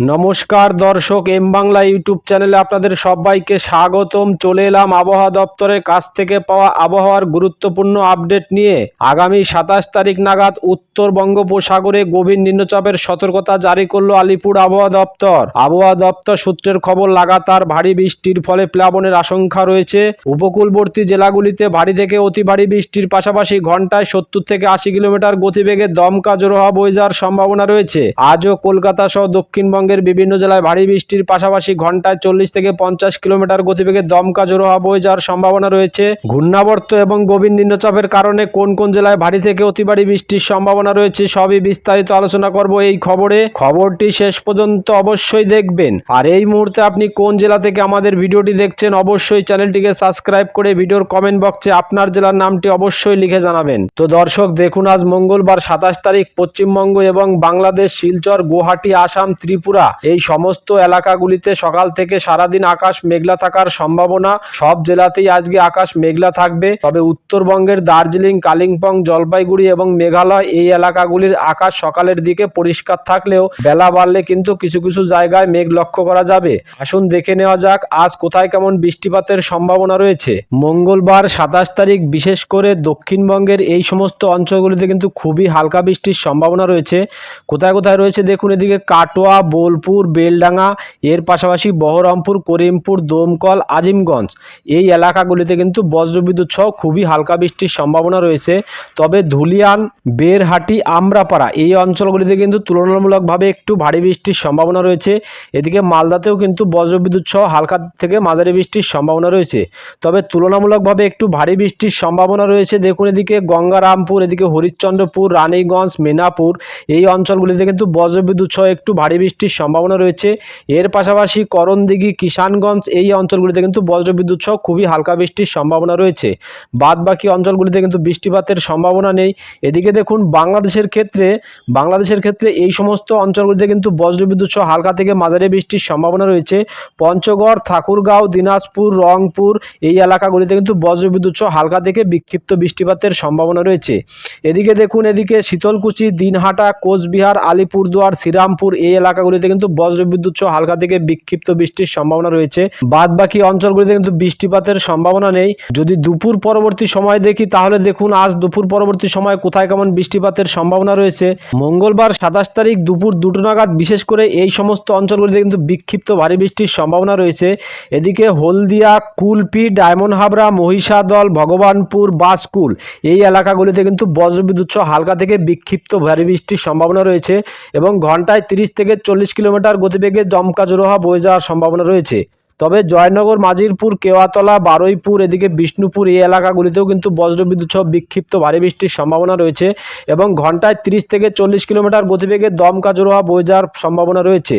নমস্কার দর্শক M Bangla YouTube চ্যানেলে আপনাদের সবাইকে স্বাগতম। চলে এলাম আবহাওয়া দপ্তরের কাছ থেকে পাওয়া আবহাওয়ার গুরুত্বপূর্ণ আপডেট নিয়ে। আগামী সাতাশ তারিখ নাগাদ উত্তর বঙ্গোপসাগরে গভীর নিম্নচাপের সতর্কতা জারি করল আলিপুর আবহাওয়া দপ্তর। আবহাওয়া দপ্তর সূত্রের খবর, লাগাতার ভারী বৃষ্টির ফলে প্লাবনের আশঙ্কা রয়েছে। উপকূলবর্তী জেলাগুলিতে ভারী থেকে অতি ভারী বৃষ্টির পাশাপাশি ঘন্টায় সত্তর থেকে আশি কিলোমিটার গতিবেগে দমকা জোর হওয়া বয়ে যাওয়ার সম্ভাবনা রয়েছে। আজও কলকাতা সহ দক্ষিণবঙ্গের বিভিন্ন জেলায় ভারী বৃষ্টির পাশাপাশি ঘন্টায় চল্লিশ থেকে পঞ্চাশ কিলোমিটার গতিবেগে দমকা জোর হওয়া বয়ে যাওয়ার সম্ভাবনা রয়েছে। ঘূর্ণাবর্ত এবং গভীর নিম্নচাপের কারণে কোন কোন জেলায় ভারী থেকে অতি ভারী বৃষ্টির সম্ভাবনা রয়েছে সবই বিস্তারিত আলোচনা করব এই খবরে। খবরটি শেষ পর্যন্ত অবশ্যই দেখবেন। আর এই মুহূর্তে আপনি কোন জেলা থেকে আমাদের ভিডিওটি দেখছেন অবশ্যই চ্যানেলটিকে সাবস্ক্রাইব করে ভিডিওর কমেন্ট বক্সে আপনার জেলার নামটি অবশ্যই লিখে জানাবেন। তো দর্শক, দেখুন আজ মঙ্গলবার সাতাশ তারিখ পশ্চিমবঙ্গ এবং বাংলাদেশ, শিলচর, গুয়াহাটি, আসাম, ত্রিপুরা এই সমস্ত এলাকাগুলিতে সকাল থেকে সারাদিন আকাশ মেঘলা থাকার সম্ভাবনা। সব জেলাতেই আজকে আকাশ মেঘলা থাকবে। তবে উত্তরবঙ্গের দার্জিলিং, কালিম্পং, জলপাইগুড়ি এবং মেঘালয় এই এলাকাগুলির আকাশ সকালের দিকে পরিষ্কার থাকলেও বেলা বাড়লে কিন্তু কিছু কিছু জায়গায় মেঘ লক্ষ্য করা যাবে। আসুন দেখে নেওয়া যাক, আজ কোথায় কেমন বৃষ্টিপাতের সম্ভাবনা রয়েছে। মঙ্গলবার সাতাশ তারিখ, বিশেষ করে দক্ষিণবঙ্গের এই সমস্ত অঞ্চলগুলিতে কিন্তু খুবই হালকা বৃষ্টির সম্ভাবনা রয়েছে। কোথায় কোথায় রয়েছে দেখুন, এদিকে কাটোয়া বোলপুর, বেলডাঙ্গা, এর পাশাপাশি বহরমপুর, করিমপুর, দমকল, আজিমগঞ্জ। এই এলাকাগুলিতে কিন্তু বজ্রবিদ্যুৎ সহ খুবই হালকা বৃষ্টির সম্ভাবনা রয়েছে। তবে ধুলিয়ান, বেরহাটি, আমরাপাড়া এই অঞ্চলগুলিতে কিন্তু তুলনামূলকভাবে একটু ভারী বৃষ্টির সম্ভাবনা রয়েছে। এদিকে মালদাতেও কিন্তু বজ্রবিদ্যুৎ সহ হালকা থেকে মাঝারি বৃষ্টির সম্ভাবনা রয়েছে। তবে তুলনামূলকভাবে একটু ভারী বৃষ্টির সম্ভাবনা রয়েছে। দেখুন এদিকে গঙ্গারামপুর, এদিকে হরিশ্চন্দ্রপুর, রানীগঞ্জ, মেনাপুর এই অঞ্চলগুলিতে কিন্তু বজ্রবিদ্যুৎ সহ একটু ভারী বৃষ্টির সম্ভাবনা রয়েছে। এর পাশাপাশি করণদিঘি, কিষানগঞ্জ এই অঞ্চলগুলিতে কিন্তু বজ্রবিদ্যুৎ সহ খুবই হালকা বৃষ্টির সম্ভাবনা রয়েছে। বাদ বাকি অঞ্চলগুলিতে কিন্তু বৃষ্টিপাতের সম্ভাবনা নেই। এদিকে দেখুন, বাংলাদেশের ক্ষেত্রে বাংলাদেশের ক্ষেত্রে এই সমস্ত অঞ্চলগুলিতে কিন্তু বজ্রবিদ্যুৎ সহ হালকা থেকে মাঝারি বৃষ্টির সম্ভাবনা রয়েছে। পঞ্চগড়, ঠাকুরগাঁও, দিনাজপুর, রংপুর এই এলাকাগুলিতে কিন্তু বজ্রবিদ্যুৎ সহ হালকা থেকে বিক্ষিপ্ত বৃষ্টিপাতের সম্ভাবনা রয়েছে। এদিকে দেখুন, এদিকে শীতলকুচি, দিনহাটা, কোচবিহার, আলিপুরদুয়ার, শ্রীরামপুর এই এলাকাগুলিতে কিন্তু বজ্রবিদ্যুৎ সহ হালকা থেকে বিক্ষিপ্ত বৃষ্টির সম্ভাবনা রয়েছে। বাদ বাকি অঞ্চলগুলিতে কিন্তু বৃষ্টিপাতের সম্ভাবনা নেই। যদি দুপুর পরবর্তী সময় দেখি, তাহলে দেখুন আজ দুপুর পরবর্তী সময় কোথায় কেমন বৃষ্টিপাতের সম্ভাবনা রয়েছে। মঙ্গলবার সাতাশ তারিখ দুপুর দুটো নাগাদ, বিশেষ করে এই সমস্ত অঞ্চলগুলিতে কিন্তু বিক্ষিপ্ত ভারী বৃষ্টির সম্ভাবনা রয়েছে। এদিকে হলদিয়া, কুলপি, ডায়মন্ড হাবড়া, মহিষাদল, ভগবানপুর, বাসকুল এই এলাকাগুলিতে কিন্তু বজ্রবিদ্যুৎ সহ হালকা থেকে বিক্ষিপ্ত ভারী বৃষ্টির সম্ভাবনা রয়েছে এবং ঘন্টায় তিরিশ থেকে চল্লিশ কিলোমিটার গতিবেগে দমকা জোরোহা বয়ে যাওয়ার সম্ভাবনা রয়েছে। তবে জয়নগর মাজিরপুর কেওয়াতলা, বারুইপুর এদিকে বিষ্ণুপুর এই এলাকাগুলিতেও কিন্তু বজ্রবিদ্যুৎ সহ বিক্ষিপ্ত ভারী বৃষ্টির সম্ভাবনা রয়েছে এবং ঘন্টায় তিরিশ থেকে চল্লিশ কিলোমিটার গতিবেগে দমকা জোরোহা বয়ে যাওয়ার সম্ভাবনা রয়েছে।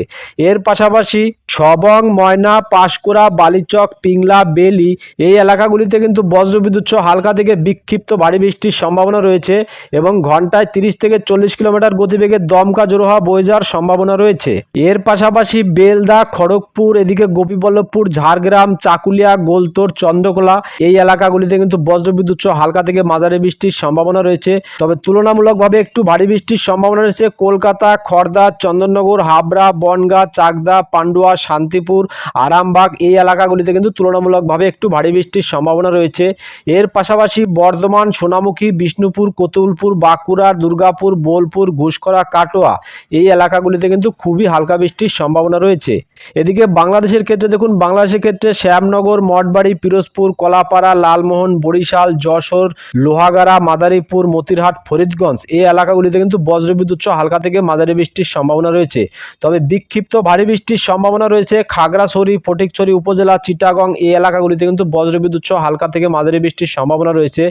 এর পাশাপাশি সবং, ময়না, পাঁশকুড়া, বালিচক, পিংলা, বেলি এই এলাকাগুলিতে কিন্তু বজ্রবিদ্যুৎ সহ হালকা থেকে বিক্ষিপ্ত ভারী বৃষ্টির সম্ভাবনা রয়েছে এবং ঘন্টায় তিরিশ থেকে চল্লিশ কিলোমিটার গতিবেগে দমকা জোরোহা বয়ে যাওয়ার সম্ভাবনা রয়েছে। এর পাশাপাশি বেলদা, খড়গপুর এদিকে গোপীবল্লভপুর ঝাড়গ্রাম, চাকুলিয়া গোলতোড় চন্দ্রকোলা এই এলাকাগুলিতে কিন্তু বজ্রবিদ্যুৎ সহ হালকা থেকে মাঝারি বৃষ্টির সম্ভাবনা রয়েছে। তবে তুলনামূলকভাবে একটু ভারী বৃষ্টির সম্ভাবনা রয়েছে কলকাতা খড়দা চন্দননগর, হাবড়া, বনগাঁ, চাকদা, পান্ডুয়া, শান্তিপুর, আরামবাগ এই এলাকাগুলিতে কিন্তু তুলনামূলকভাবে একটু ভারী বৃষ্টির সম্ভাবনা রয়েছে। এর পাশাপাশি বর্ধমান, সোনামুখী, বিষ্ণুপুর, কতুলপুর, বাঁকুড়া, দুর্গাপুর, বোলপুর ঘুষকরা কাটোয়া এই এলাকাগুলিতে কিন্তু খুবই হালকা বৃষ্টির সম্ভাবনা রয়েছে। এদিকে বাংলাদেশের ক্ষেত্রে দেখুন বাংলাদেশের ক্ষেত্রে শ্যামনগর, মঠবাড়ি, পিরোজপুর, কলাপাড়া, লালমোহন, বরিশাল, যশোর, লোহাগাড়া, মাদারীপুর, মতিরহাট, ফরিদগঞ্জ এই এলাকাগুলিতে কিন্তু বজ্রবিদ্যুৎ হালকা থেকে মাঝারি বৃষ্টির সম্ভাবনা রয়েছে। তবে বিক্ষিপ্ত ভারী বৃষ্টির সম্ভাবনা রয়েছে খাগড়াছড়ি, ফটিকছড়ি উপজেলা, চিটাগং এই এলাকাগুলিতে কিন্তু বজ্রবিদ্যুৎ হালকা থেকে মাঝারি বৃষ্টির সম্ভাবনা রয়েছে।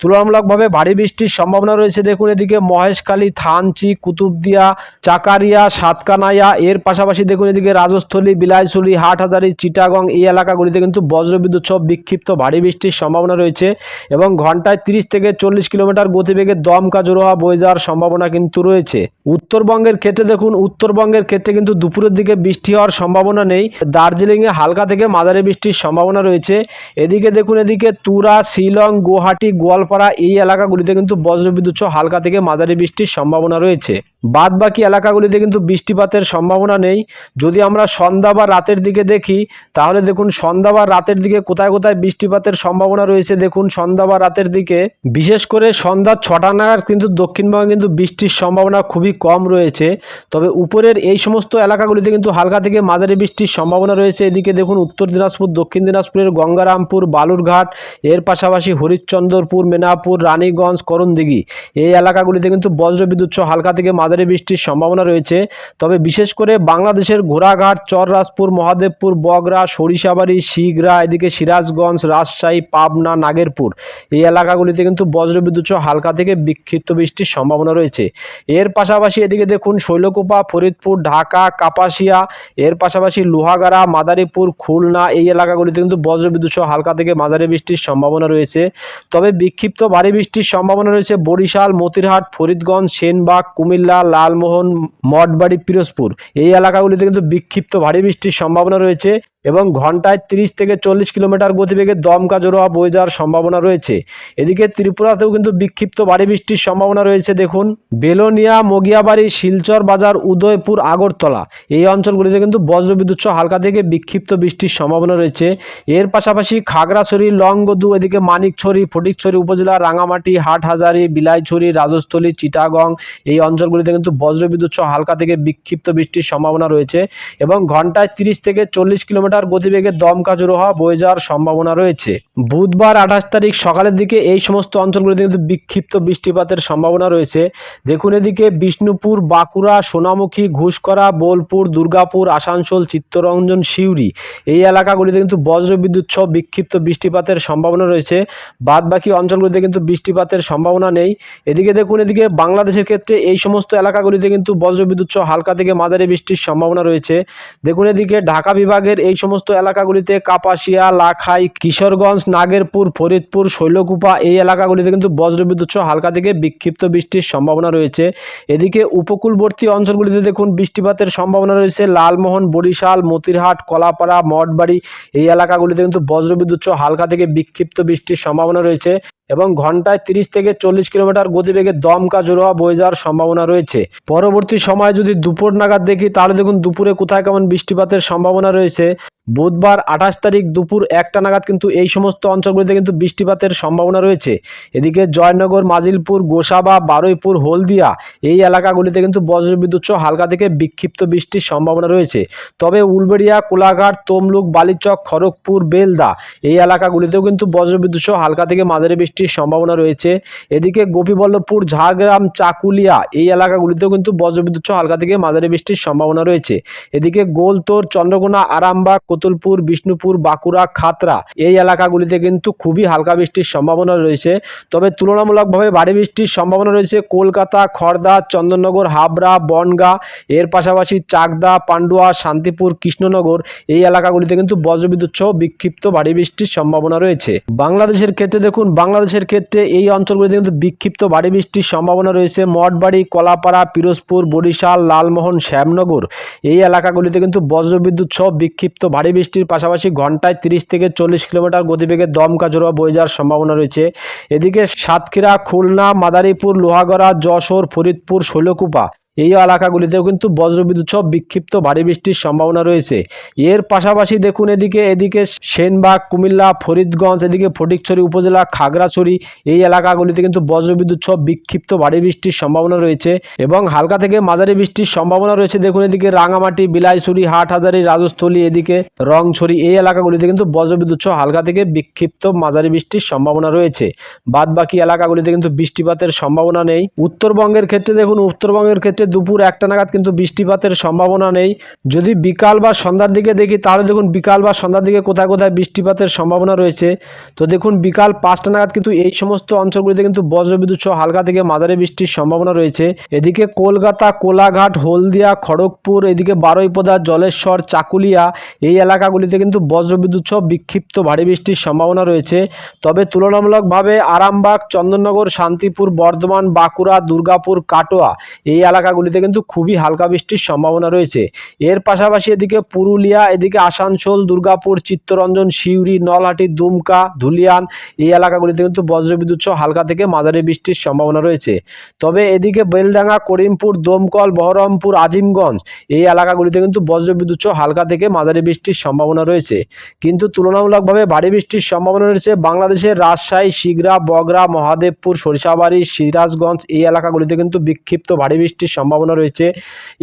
তুলনামূলকভাবে ভারী বৃষ্টির সম্ভাবনা রয়েছে দেখুন এদিকে মহেশখালী, থানচি, কুতুবদিয়া, চাকারিয়া, সাতকানাইয়া, এর পাশাপাশি দেখুন এদিকে রাজস্থলী, বিলাইছড়ি, হাটহাজারি চিটাগং এই এলাকাগুলিতে কিন্তু বজ্রবিদ্যুৎ সহ বিক্ষিপ্ত ভারী বৃষ্টির সম্ভাবনা রয়েছে এবং ঘন্টায় তিরিশ থেকে চল্লিশ কিলোমিটার গতিবেগে দমকা জোরোহা বয়ে যাওয়ার সম্ভাবনা কিন্তু রয়েছে। উত্তরবঙ্গের ক্ষেত্রে দেখুন, উত্তরবঙ্গের ক্ষেত্রে কিন্তু দুপুরের দিকে বৃষ্টি হওয়ার সম্ভাবনা নেই। দার্জিলিংয়ে হালকা থেকে মাঝারি বৃষ্টির সম্ভাবনা রয়েছে। এদিকে দেখুন, এদিকে তুরা, শিলং, গুয়াহাটি, গোয়ালপাড়া এই এলাকাগুলিতে কিন্তু বজ্রবিদ্যুৎ সহ হালকা থেকে মাঝারি বৃষ্টির সম্ভাবনা রয়েছে। বাদ বাকি এলাকাগুলিতে কিন্তু বৃষ্টিপাতের সম্ভাবনা নেই। যদি আমরা সন্ধ্যা বা রাতের দিকে দেখি, তাহলে দেখুন সন্ধ্যা বা রাতের দিকে কোথায় কোথায় বৃষ্টিপাতের সম্ভাবনা রয়েছে দেখুন সন্ধ্যা বা রাতের দিকে। বিশেষ করে সন্ধ্যা ছটা নাগাদ কিন্তু দক্ষিণবঙ্গে কিন্তু বৃষ্টির সম্ভাবনা খুবই কম রয়েছে। তবে উপরের এই সমস্ত এলাকাগুলিতে কিন্তু হালকা থেকে মাঝারি বৃষ্টির সম্ভাবনা রয়েছে। এদিকে দেখুন উত্তর দিনাজপুর, দক্ষিণ দিনাজপুরের গঙ্গারামপুর, বালুরঘাট, এর পাশাপাশি হরিশ্চন্দ্রপুর মেনাপুর রানীগঞ্জ, করণদিঘি। এই এলাকাগুলিতে কিন্তু বজ্রবিদ্যুৎ হালকা থেকে মাঝারি বৃষ্টির সম্ভাবনা রয়েছে। তবে বিশেষ করে বাংলাদেশের ঘোড়াঘাট, চররাজপুর, মহাদেবপুর, বগরা, সরিষাবাড়ি, শিগরা, এদিকে সিরাজগঞ্জ, রাজশাহী, পাবনা, নাগেরপুর এই এলাকাগুলিতে কিন্তু বজ্রবিদ্যুৎ হালকা থেকে বিক্ষিপ্ত বৃষ্টির সম্ভাবনা রয়েছে। এর পাশাপাশি এদিকে দেখুন শৈলকুপা, ফরিদপুর, ঢাকা, কাপাসিয়া, এর পাশাপাশি লোহাগাড়া, মাদারীপুর, খুলনা এই এলাকাগুলিতে কিন্তু বজ্রবিদ্যুৎ হালকা থেকে মাঝারি বৃষ্টির সম্ভাবনা রয়েছে। তবে বিক্ষিপ্ত ভারী বৃষ্টির সম্ভাবনা রয়েছে বরিশাল, মতিরহাট, ফরিদগঞ্জ, সেনবাগ, কুমিল্লা লালমোহন মঠবাড়ি পিরোজপুর। এই এলাকাগুলিতে কিন্তু বিক্ষিপ্ত ভারী বৃষ্টির সম্ভাবনা রয়েছে। এবং ঘন্টায় তিরিশ থেকে চল্লিশ কিলোমিটার গতিবেগে দমকা জোড়া বয়ে যাওয়ার সম্ভাবনা রয়েছে। এদিকে ত্রিপুরাতেও কিন্তু বিক্ষিপ্ত ভারী বৃষ্টির সম্ভাবনা রয়েছে। দেখুন, বেলোনিয়া, মগিয়াবাড়ি, শিলচর বাজার, উদয়পুর, আগরতলা এই অঞ্চলগুলিতে কিন্তু বজ্রবিদ্যুৎ সহ হালকা থেকে বিক্ষিপ্ত বৃষ্টির সম্ভাবনা রয়েছে। এর পাশাপাশি খাগড়াছড়ি, লংগদু, এদিকে মানিকছড়ি, ফটিকছড়ি উপজেলা, রাঙামাটি, হাটহাজারি, বিলাইছড়ি, রাজস্থলী, চিটাগং এই অঞ্চলগুলিতে কিন্তু বজ্রবিদ্যুৎ সহ হালকা থেকে বিক্ষিপ্ত বৃষ্টির সম্ভাবনা রয়েছে। এবং ঘন্টায় তিরিশ থেকে চল্লিশ কিলোমিটার গতিবেগে দমকা জোড়ো হওয়া বয়ে যাওয়ার সম্ভাবনা রয়েছে। বুধবার আঠাশ তারিখ সকালের দিকে এই সমস্ত অঞ্চলগুলিতে কিন্তু বিক্ষিপ্ত বৃষ্টিপাতের সম্ভাবনা রয়েছে। দেখুন এদিকে বিষ্ণুপুর, বাঁকুড়া, সোনামুখী, ঘুষকরা, বোলপুর, দুর্গাপুর, আসানসোল, চিত্তরঞ্জন, সিউড়ি এই এলাকাগুলিতে কিন্তু বজ্রবিদ্যুৎ সহ বিক্ষিপ্ত বৃষ্টিপাতের সম্ভাবনা রয়েছে। বাদ বাকি অঞ্চলগুলিতে কিন্তু বৃষ্টিপাতের সম্ভাবনা নেই। এদিকে দেখুন এদিকে বাংলাদেশের ক্ষেত্রে এই সমস্ত এলাকাগুলিতে কিন্তু বজ্রবিদ্যুৎ সহ হালকা থেকে মাঝারি বৃষ্টির সম্ভাবনা রয়েছে। দেখুন এদিকে ঢাকা বিভাগের এই সমস্ত এলাকাগুলিতে কাপাসিয়া, লাখাই, কিশোরগঞ্জ, নাগেরপুর, ফরিদপুর, শৈলকুপা এই এলাকাগুলিতে কিন্তু বজ্রবিদ্যুৎ সহ হালকা থেকে বিক্ষিপ্ত বৃষ্টির সম্ভাবনা রয়েছে। এদিকে উপকূলবর্তী অঞ্চলগুলিতে দেখুন বৃষ্টিপাতের সম্ভাবনা রয়েছে। লালমোহন, বরিশাল, মতিরহাট, কলাপাড়া, মঠবাড়ি এই এলাকাগুলিতে কিন্তু বজ্রবিদ্যুৎ সহ হালকা থেকে বিক্ষিপ্ত বৃষ্টির সম্ভাবনা রয়েছে এবং ঘন্টায় তিরিশ থেকে চল্লিশ কিলোমিটার গতিবেগে দমকা জোড়া বয়ে যাওয়ার সম্ভাবনা রয়েছে। পরবর্তী সময় যদি দুপুর নাগাদ দেখি, তাহলে দেখুন দুপুরে কোথায় কেমন বৃষ্টিপাতের সম্ভাবনা রয়েছে। বুধবার আঠাশ তারিখ দুপুর একটা নাগাদ কিন্তু এই সমস্ত অঞ্চলগুলিতে কিন্তু বৃষ্টিপাতের সম্ভাবনা রয়েছে। এদিকে জয়নগর, মাজিলপুর, গোসাবা, বারুইপুর, হলদিয়া এই এলাকাগুলিতে কিন্তু বজ্রবিদ্যুৎ সহ হালকা থেকে বিক্ষিপ্ত বৃষ্টির সম্ভাবনা রয়েছে। তবে উলবেড়িয়া, কোলাঘাট, তমলুক, বালিচক, খড়গপুর, বেলদা এই এলাকাগুলিতেও কিন্তু বজ্রবিদ্যুৎ সহ হালকা থেকে মাঝারি বৃষ্টির সম্ভাবনা রয়েছে। এদিকে গোপীবল্লভপুর, ঝাড়গ্রাম, চাকুলিয়া এই এলাকাগুলিতেও কিন্তু বজ্রবিদ্যুৎ সহ হালকা থেকে মাঝারি বৃষ্টির সম্ভাবনা রয়েছে। এদিকে গোলতোর, চন্দ্রকোনা, আরামবাগ কতুলপুর বিষ্ণুপুর, বাঁকুড়া খাতরা এই এলাকাগুলিতে কিন্তু খুবই হালকা বৃষ্টির সম্ভাবনা রয়েছে। তবে তুলনামূলকভাবে ভারী বৃষ্টির সম্ভাবনা রয়েছে কলকাতা খড়দা চন্দননগর, হাবড়া, বনগা, এর পাশাপাশি চাকদা, পান্ডুয়া, শান্তিপুর, কৃষ্ণনগর এই এলাকাগুলিতে কিন্তু বজ্রবিদ্যুৎ সহ বিক্ষিপ্ত ভারী বৃষ্টির সম্ভাবনা রয়েছে। বাংলাদেশের ক্ষেত্রে দেখুন, বাংলাদেশের ক্ষেত্রে এই অঞ্চলগুলিতে কিন্তু বিক্ষিপ্ত ভারী বৃষ্টির সম্ভাবনা রয়েছে। মঠবাড়ি, কলাপাড়া, পিরোজপুর, বরিশাল, লালমোহন, শ্যামনগর এই এলাকাগুলিতে কিন্তু বজ্রবিদ্যুৎ সহ বিক্ষিপ্ত ভারী বৃষ্টির পাশাপাশি ঘন্টায় তিরিশ থেকে চল্লিশ কিলোমিটার গতিবেগে দমকা জোড়া বয়ে যাওয়ার সম্ভাবনা রয়েছে। এদিকে সাতক্ষীরা, খুলনা, মাদারীপুর, লোহাগড়া, যশোর, ফরিদপুর, শৈলকুপা এই এলাকাগুলিতেও কিন্তু বজ্রবিদ্যুৎ সহ বিক্ষিপ্ত ভারী বৃষ্টির সম্ভাবনা রয়েছে। এর পাশাপাশি দেখুন এদিকে এদিকে সেনবাগ, কুমিল্লা, ফরিদগঞ্জ, এদিকে ফটিকছড়ি উপজেলা, খাগড়াছড়ি, এই এলাকাগুলিতে কিন্তু বজ্রবিদ্যুৎ সহ বিক্ষিপ্ত ভারী বৃষ্টির সম্ভাবনা রয়েছে এবং হালকা থেকে মাঝারি বৃষ্টির সম্ভাবনা রয়েছে। দেখুন এদিকে রাঙামাটি, বিলাইছড়ি, হাটহাজারি, রাজস্থলী, এদিকে রংছড়ি, এই এলাকাগুলিতে কিন্তু বজ্রবিদ্যুৎ সহ হালকা থেকে বিক্ষিপ্ত মাঝারি বৃষ্টির সম্ভাবনা রয়েছে। বাদ বাকি এলাকাগুলিতে কিন্তু বৃষ্টিপাতের সম্ভাবনা নেই। উত্তরবঙ্গের ক্ষেত্রে দেখুন, উত্তরবঙ্গের ক্ষেত্রে দুপুর একটা নাগাদ কিন্তু বৃষ্টিপাতের সম্ভাবনা নেই। যদি বিকাল বা সন্ধ্যার দিকে দেখি, তাহলে দেখুন বিকাল বা সন্ধ্যার দিকে কোথায় কোথায় বৃষ্টিপাতের সম্ভাবনা রয়েছে। তো দেখুন বিকাল পাঁচটা নাগাদ কিন্তু এই সমস্ত অঞ্চলগুলিতে কিন্তু বজ্রবিদ্যুৎ সহ হালকা থেকে মাঝারি বৃষ্টির সম্ভাবনা রয়েছে। এদিকে কলকাতা, কোলাঘাট, হলদিয়া, খড়গপুর, এদিকে বারুইপদা, জলেশ্বর, চাকুলিয়া এই এলাকাগুলিতে কিন্তু বজ্রবিদ্যুৎ সহ বিক্ষিপ্ত ভারী বৃষ্টির সম্ভাবনা রয়েছে। তবে তুলনামূলকভাবে আরামবাগ, চন্দননগর, শান্তিপুর, বর্ধমান, বাঁকুড়া, দুর্গাপুর, কাটোয়া এই এলাকাগুলি এলাকাগুলিতে কিন্তু খুবই হালকা বৃষ্টির সম্ভাবনা রয়েছে। এর পাশাপাশি এদিকে পুরুলিয়া, এদিকে আসানসোল, দুর্গাপুর, চিত্তরঞ্জন, সিউড়ি, নলহাটি, দুমকা, ধুলিয়ান এই এলাকাগুলিতে কিন্তু বজ্রবিদ্যুৎ সহ হালকা থেকে মাঝারি বৃষ্টির সম্ভাবনা রয়েছে। তবে এদিকে বেলডাঙ্গা, করিমপুর, দমকল, বহরমপুর, আজিমগঞ্জ এই এলাকাগুলিতে কিন্তু বজ্রবিদ্যুৎ সহ হালকা থেকে মাঝারি বৃষ্টির সম্ভাবনা রয়েছে। কিন্তু তুলনামূলকভাবে ভারী বৃষ্টির সম্ভাবনা রয়েছে বাংলাদেশের রাজশাহী, শিগরা, বগরা, মহাদেবপুর, সরিষাবাড়ি, সিরাজগঞ্জ এই এলাকাগুলিতে কিন্তু বিক্ষিপ্ত ভারী বৃষ্টির সম্ভাবনা রয়েছে।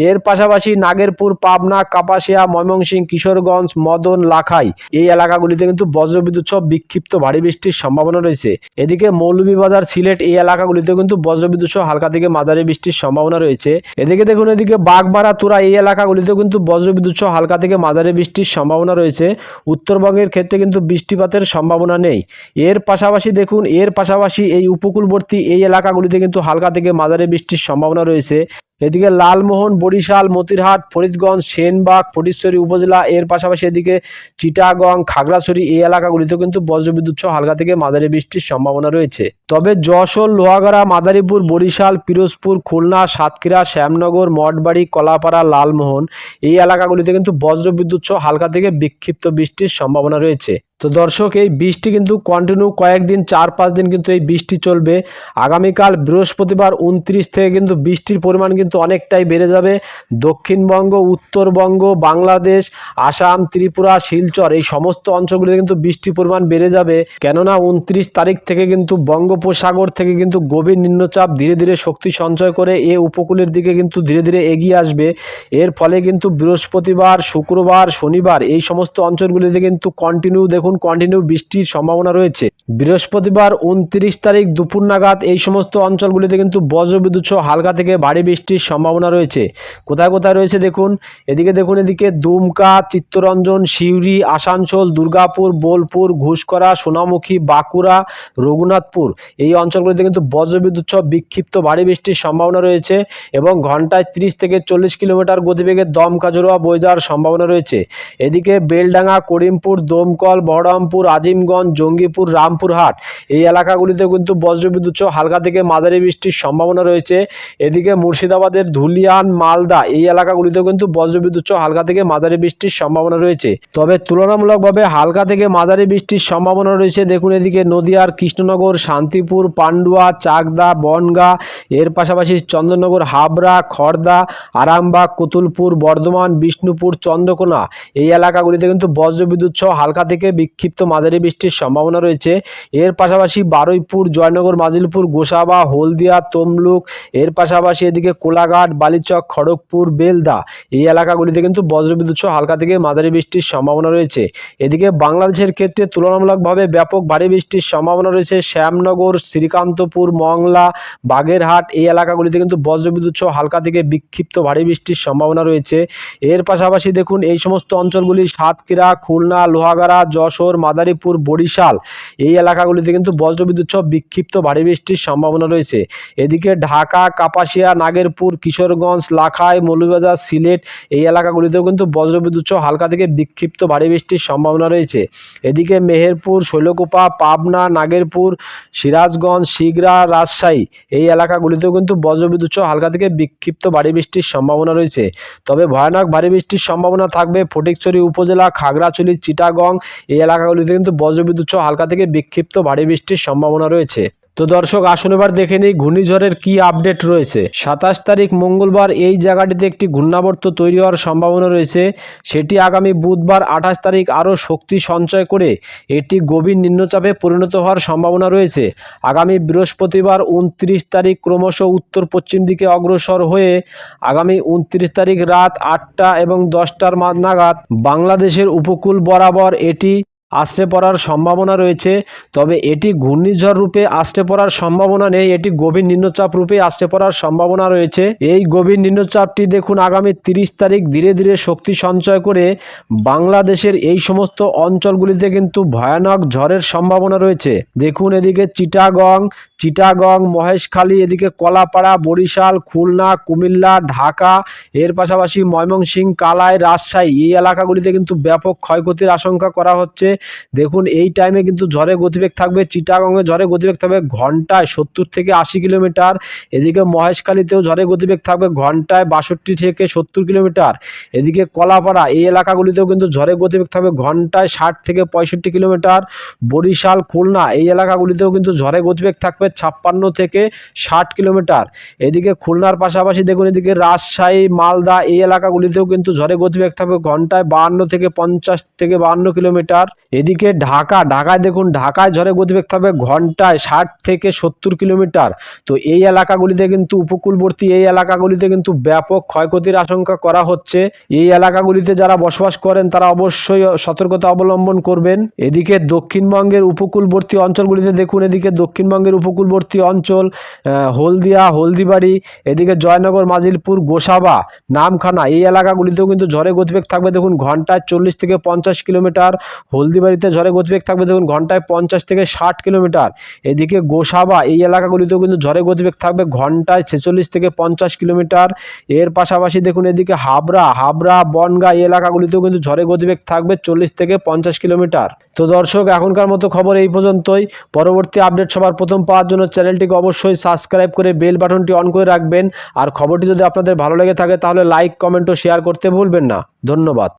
এর পাশাপাশি নাগেরপুর, পাবনা, কাপাসিয়া ময়মনসিং কিশোরগঞ্জ, মদন, লাখাই এই এলাকাগুলিতে কিন্তু বজ্রবিদ্যুৎ সহ বিক্ষিপ্ত ভারী বৃষ্টির সম্ভাবনা রয়েছে। এদিকে মৌলভীবাজার, সিলেট এই এলাকাগুলিতে কিন্তু বজ্রবিদ্যুৎ সহ হালকা থেকে মাঝারি বৃষ্টির সম্ভাবনা রয়েছে। এদিকে দেখুন, এদিকে বাগমারা, তুরা এই এলাকাগুলিতেও কিন্তু বজ্রবিদ্যুৎ সহ হালকা থেকে মাঝারি বৃষ্টির সম্ভাবনা রয়েছে। উত্তরবঙ্গের ক্ষেত্রে কিন্তু বৃষ্টিপাতের সম্ভাবনা নেই। এর পাশাপাশি দেখুন, এর পাশাপাশি এই উপকূলবর্তী এই এলাকাগুলিতে কিন্তু হালকা থেকে মাঝারি বৃষ্টির সম্ভাবনা রয়েছে। এদিকে লালমোহন, বরিশাল, মতিরহাট, ফরিদগঞ্জ, সেনবাগ ফটিশ্বরী উপজেলা, এর পাশাপাশি এদিকে চিটাগং, খাগড়াছড়ি এই এলাকাগুলিতেও কিন্তু বজ্রবিদ্যুৎ সহ হালকা থেকে মাঝারি বৃষ্টির সম্ভাবনা রয়েছে। তবে যশোর, লোহাগড়া, মাদারীপুর, বরিশাল, পিরোজপুর, খুলনা, সাতক্ষীরা, শ্যামনগর, মঠবাড়ি, কলাপাড়া, লালমোহন এই এলাকাগুলিতে কিন্তু বজ্রবিদ্যুৎ সহ হালকা থেকে বিক্ষিপ্ত বৃষ্টির সম্ভাবনা রয়েছে। তো দর্শক, এই বৃষ্টি কিন্তু কন্টিনিউ কয়েকদিন, চার পাঁচ দিন কিন্তু এই বৃষ্টি চলবে। আগামীকাল বৃহস্পতিবার উনত্রিশ থেকে কিন্তু বৃষ্টির পরিমাণ কিন্তু অনেকটাই বেড়ে যাবে। দক্ষিণবঙ্গ, উত্তরবঙ্গ, বাংলাদেশ, আসাম, ত্রিপুরা, শিলচর, এই সমস্ত অঞ্চলগুলিতে কিন্তু বৃষ্টির পরিমাণ বেড়ে যাবে। কেননা উনত্রিশ তারিখ থেকে কিন্তু বঙ্গোপসাগর থেকে কিন্তু গভীর নিম্নচাপ ধীরে ধীরে শক্তি সঞ্চয় করে এ উপকূলের দিকে কিন্তু ধীরে ধীরে এগিয়ে আসবে। এর ফলে কিন্তু বৃহস্পতিবার, শুক্রবার, শনিবার এই সমস্ত অঞ্চলগুলিতে কিন্তু কন্টিনিউ দেখুন কন্টিনিউ বৃষ্টির সম্ভাবনা রয়েছে, বৃহস্পতিবার উনত্রিশ তারিখ দুপুর নাগাদ এই সমস্ত অঞ্চলগুলিতে কিন্তু বজ্রবিদ্যুৎ সহ হালকা থেকে ভারী বৃষ্টির সম্ভাবনা রয়েছে। কোথায় কোথায় রয়েছে দেখুন, এদিকে দেখুন এদিকে দুমকা, চিত্তরঞ্জন, সিউড়ি, আসানসোল, দুর্গাপুর, বোলপুর, ঘুষকরা, সোনামুখী, বাঁকুড়া, রঘুনাথপুর। এই অঞ্চলগুলিতে কিন্তু বজ্রবিদ্যুৎ সহ বিক্ষিপ্ত ভারী বৃষ্টির সম্ভাবনা রয়েছে এবং ঘন্টায় তিরিশ থেকে চল্লিশ কিলোমিটার গতিবেগে দমকা জোড়া বয়ে যাওয়ার সম্ভাবনা রয়েছে। এদিকে বেলডাঙ্গা, করিমপুর, দমকল বহরমপুর, আজিমগঞ্জ, জঙ্গিপুর, রামপুরহাট। এই এলাকাগুলিতে কিন্তু বজ্রবিদ্যুৎ সহ হালকা থেকে মাঝারি বৃষ্টির সম্ভাবনা রয়েছে। এদিকে মুর্শিদাবাদের ধুলিয়ান, মালদা এই এলাকাগুলিতেও কিন্তু বজ্রবিদ্যুৎ সহ হালকা থেকে মাঝারি বৃষ্টির সম্ভাবনা রয়েছে। তবে তুলনামূলকভাবে হালকা থেকে মাঝারি বৃষ্টির সম্ভাবনা রয়েছে। দেখুন এদিকে নদিয়ার কৃষ্ণনগর, শান্তিপুর, পান্ডুয়া, চাকদা, বনগা, এর পাশাপাশি চন্দননগর, হাবড়া খড়দা আরামবাগ, কুতুলপুর, বর্ধমান, বিষ্ণুপুর, চন্দ্রকোনা। এই এলাকাগুলিতে কিন্তু বজ্রবিদ্যুৎ সহ হালকা থেকে বিক্ষিপ্ত মাঝারি বৃষ্টির সম্ভাবনা রয়েছে। এর পাশাপাশি বারুইপুর, জয়নগর, মাজিলপুর, গোসাবা, হলদিয়া, তমলুক, এর পাশাপাশি এদিকে কোলাঘাট, বালিচক, খড়গপুর, বেলদা এই এলাকাগুলিতে কিন্তু বজ্রবিদ্যুৎ সহ হালকা থেকে মাঝারি বৃষ্টির সম্ভাবনা রয়েছে। এদিকে বাংলাদেশের ক্ষেত্রে তুলনামূলকভাবে ব্যাপক ভারী বৃষ্টির সম্ভাবনা রয়েছে। শ্যামনগর, শ্রীকান্তপুর, মংলা, বাগেরহাট এই এলাকাগুলিতে কিন্তু বজ্রবিদ্যুৎ সহ হালকা থেকে বিক্ষিপ্ত ভারী বৃষ্টির সম্ভাবনা রয়েছে। এর পাশাপাশি দেখুন এই সমস্ত অঞ্চলগুলি সাতক্ষীরা, খুলনা, লোহাগাড়া, যশোর মাদারীপুর, বরিশাল। এই এলাকাগুলিতে কিন্তু বজ্রবিদ্যুৎ সহ বিক্ষিপ্ত ভারী বৃষ্টির সম্ভাবনা রয়েছে। এদিকে ঢাকা, কাপাসিয়া, নাগেরপুর, কিশোরগঞ্জ, লাখাই, মৌলভীবাজার, সিলেট এই এলাকাগুলিতেও কিন্তু বজ্রবিদ্যুৎ সহ হালকা থেকে বিক্ষিপ্ত ভারী বৃষ্টির সম্ভাবনা রয়েছে। এদিকে মেহেরপুর, শৈলকুপা, পাবনা, নাগেরপুর, সিরাজগঞ্জ, শিগরা, রাজশাহী এই এলাকাগুলিতেও কিন্তু বজ্রবিদ্যুৎ সহ হালকা থেকে বিক্ষিপ্ত ভারী বৃষ্টির সম্ভাবনা রয়েছে। তবে ভয়ানক ভারী বৃষ্টির সম্ভাবনা থাকবে ফটিকছড়ি উপজেলা, খাগড়াছড়ি, চিটাগং এই এলাকাগুলিতে কিন্তু বজ্রবিদ্যুৎ সহ হালকা থেকে বিক্ষিপ্ত ভারী বৃষ্টির সম্ভাবনা রয়েছে। তো দর্শক, আসুন এবার দেখে নিই ঘূর্ণিঝড়ের কি আপডেট রয়েছে। সাতাশ তারিখ মঙ্গলবার এই জায়গাটিতে একটি ঘূর্ণাবর্ত তৈরি হওয়ার সম্ভাবনা রয়েছে। সেটি আগামী বুধবার আঠাশ তারিখ আরও শক্তি সঞ্চয় করে এটি গভীর নিম্নচাপে পরিণত হওয়ার সম্ভাবনা রয়েছে। আগামী বৃহস্পতিবার উনত্রিশ তারিখ ক্রমশ উত্তর পশ্চিম দিকে অগ্রসর হয়ে আগামী উনত্রিশ তারিখ রাত আটটা এবং দশটার নাগাদ বাংলাদেশের উপকূল বরাবর এটি আশ্রে পড়ার সম্ভাবনা রয়েছে, তবে এটি ঘূর্ণিঝড় রূপে আশ্রে পড়ার সম্ভাবনা নেই, এটি গভীর নিম্নচাপ রূপে আশ্রে পড়ার সম্ভাবনা রয়েছে। এই গভীর নিম্নচাপটি দেখুন আগামী তিরিশ তারিখ ধীরে ধীরে শক্তি সঞ্চয় করে বাংলাদেশের এই সমস্ত অঞ্চলগুলিতে কিন্তু ভয়ানক ঝড়ের সম্ভাবনা রয়েছে। দেখুন এদিকে চিটাগং চিটাগং, মহেশখালী, এদিকে কলাপাড়া, বরিশাল, খুলনা, কুমিল্লা, ঢাকা, এর পাশাপাশি ময়মনসিংহ, কালাই, রাজশাহী, এই এলাকাগুলিতে কিন্তু ব্যাপক ক্ষয়ক্ষতির আশঙ্কা করা হচ্ছে। দেখুন, এই টাইমে কিন্তু ঝড়ের গতিবেগ থাকবে, চিটাগংয়ে ঝড়ের গতিবেগ থাকবে ঘন্টায় সত্তর থেকে আশি কিলোমিটার, এদিকে মহেশখালীতেও ঝড়ের গতিবেগ থাকবে ঘন্টায় বাষট্টি থেকে সত্তর কিলোমিটার, এদিকে কলাপাড়া, এই এলাকাগুলিতেও কিন্তু ঝড়ের গতিবেগ থাকবে ঘন্টায় ষাট থেকে পঁয়ষট্টি কিলোমিটার, বরিশাল, খুলনা, এই এলাকাগুলিতেও কিন্তু ঝড়ের গতিবেগ থাকবে ছাপ্পান্ন থেকে ষাট কিলোমিটার, এদিকে খুলনার পাশাপাশি দেখুন, এদিকে রাজশাহী, মালদা, এই এলাকাগুলিতেও কিন্তু ঝড়ের গতিবেগ থাকবে ঘন্টায় বাহান্ন থেকে পঞ্চাশ থেকে বাহান্ন কিলোমিটার এদিকে ঢাকা, ঢাকায় দেখুন, ঢাকায় ঝড়ের গতিবেগ থাকবে ঘন্টায় ষাট থেকে সত্তর কিলোমিটার। তো এই এলাকাগুলিতে কিন্তু উপকূলবর্তী এই এলাকাগুলিতে কিন্তু ব্যাপক ক্ষয়ক্ষতির আশঙ্কা করা হচ্ছে। এই এলাকাগুলিতে যারা বসবাস করেন, তারা অবশ্যই সতর্কতা অবলম্বন করবেন। এদিকে দক্ষিণবঙ্গের উপকূলবর্তী অঞ্চলগুলিতে দেখুন, এদিকে দক্ষিণবঙ্গের উপকূলবর্তী অঞ্চল হলদিয়া, হলদিবাড়ি, এদিকে জয়নগর, মাজিলপুর, গোসাবা, নামখানা, এই এলাকাগুলিতেও কিন্তু ঝড়ে গতিবেগ থাকবে। দেখুন, ঘন্টায় চল্লিশ থেকে পঞ্চাশ কিলোমিটার হলদিবাড়িতে ঝড়ে গতিবেগ থাকবে দেখুন, ঘন্টায় পঞ্চাশ থেকে ষাট কিলোমিটার। এদিকে গোসাবা, এই এলাকাগুলিতেও কিন্তু ঝড়ে গতিবেগ থাকবে, ঘন্টায় ছেচল্লিশ থেকে পঞ্চাশ কিলোমিটার। এর পাশাপাশি দেখুন, এদিকে হাবড়া হাবড়া, বনগা এই এলাকাগুলিতেও কিন্তু ঝড়ে গতিবেগ থাকবে চল্লিশ থেকে পঞ্চাশ কিলোমিটার। তো দর্শক, এখনকার মতো খবর এই পর্যন্তই। পরবর্তী আপডেট সবার প্রথম পাওয়ার জন্য চ্যানেলটিকে অবশ্যই সাবস্ক্রাইব করে বেল বাটনটি অন করে রাখবেন। আর খবরটি যদি আপনাদের ভালো লেগে থাকে, তাহলে লাইক, কমেন্ট ও শেয়ার করতে ভুলবেন না। ধন্যবাদ।